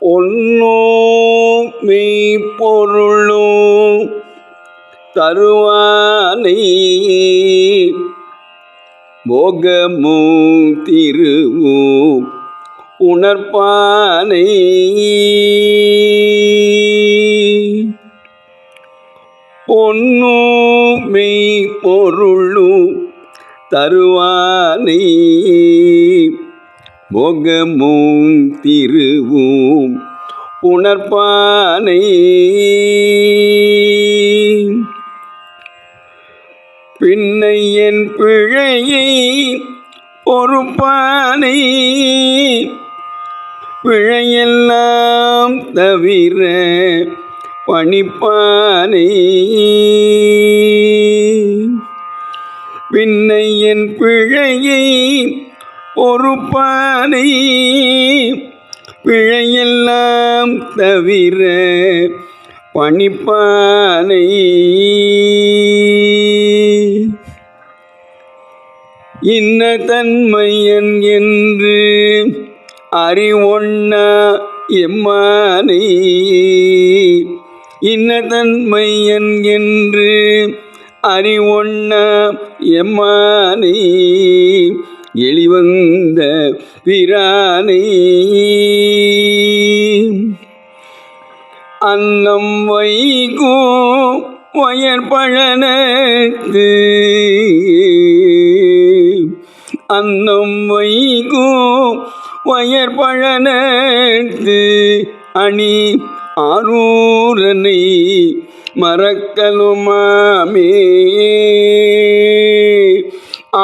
பொன்னோ மெய்ப்பொருளோ தருவானை. போகமோ திருவோ உணர்ப்பானை. பொன்னோ மெய்ப்பொருளோ தருவானை. போகமும் திருவும் உணர்ப்பானை பின்னை என் பிழையை பொறுப்பானை. பிழையெல்லாம் தவிர பணிப்பானை. பின்னை என் பிழையை பொறுப்பானை பிழையெல்லாம் தவிர பணிப்பானை இன்ன தன்மையன் என்று அறிவொன்னா எம்மானை. இன்ன தன்மையன் என்று அறிவொண்ண எம்மானை. எளிவந்த பிரானை. அன்னம் வைகோ வயற்பழனத்து அன்னம் வைகோ வயற்பழனத்து அணி ஆரூரனை மறக்கலுமாமே.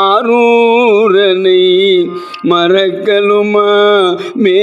ஆரூரனை மறக்கலுமா மே